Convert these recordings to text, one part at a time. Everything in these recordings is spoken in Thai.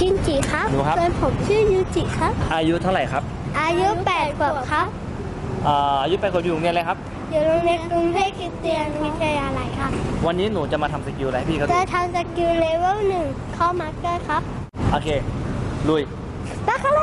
ชินจิครับหนูครับ ส่วนผมชื่อยูจิครับ อายุเท่าไหร่ครับอายุแปดขวบครับ อ่าอายุแปดขวบอยู่โรงเรียนอะไรครับ อยู่โรงเรียนกรุงเทพคริสเตียนวิทยาลัยครับ วันนี้หนูจะมาทำสกิลอะไรให้พี่เขาดูจะทำสกิลเลเวลหนึ่งเข้ามาร์กเกอร์ครับ โอเค ลุย มากันเ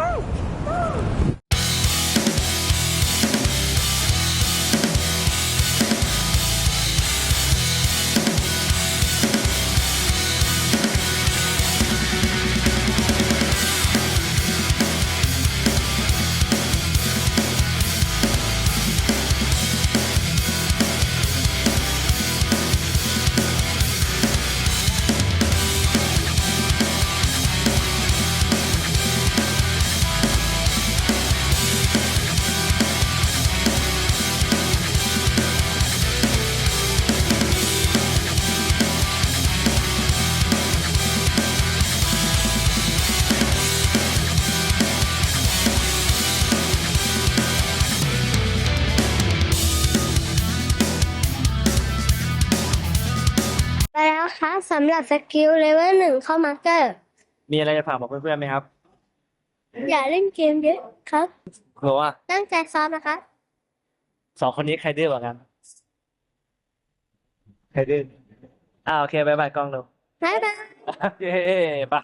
ครับสำหรับสกิลเลเวลหนึ่งเข้ามาร์กเกอร์มีอะไรจะฝากบอกเพื่อนๆไหมครับอย่าเล่นเกมเยอะครับ เพราะว่าตั้งใจซ้อมนะคะ สองคนนี้ใครดื้อกว่ากันใครดื้ออ่าโอเคบายบายกล้องเราบ๊ายบาย เย้ไปะ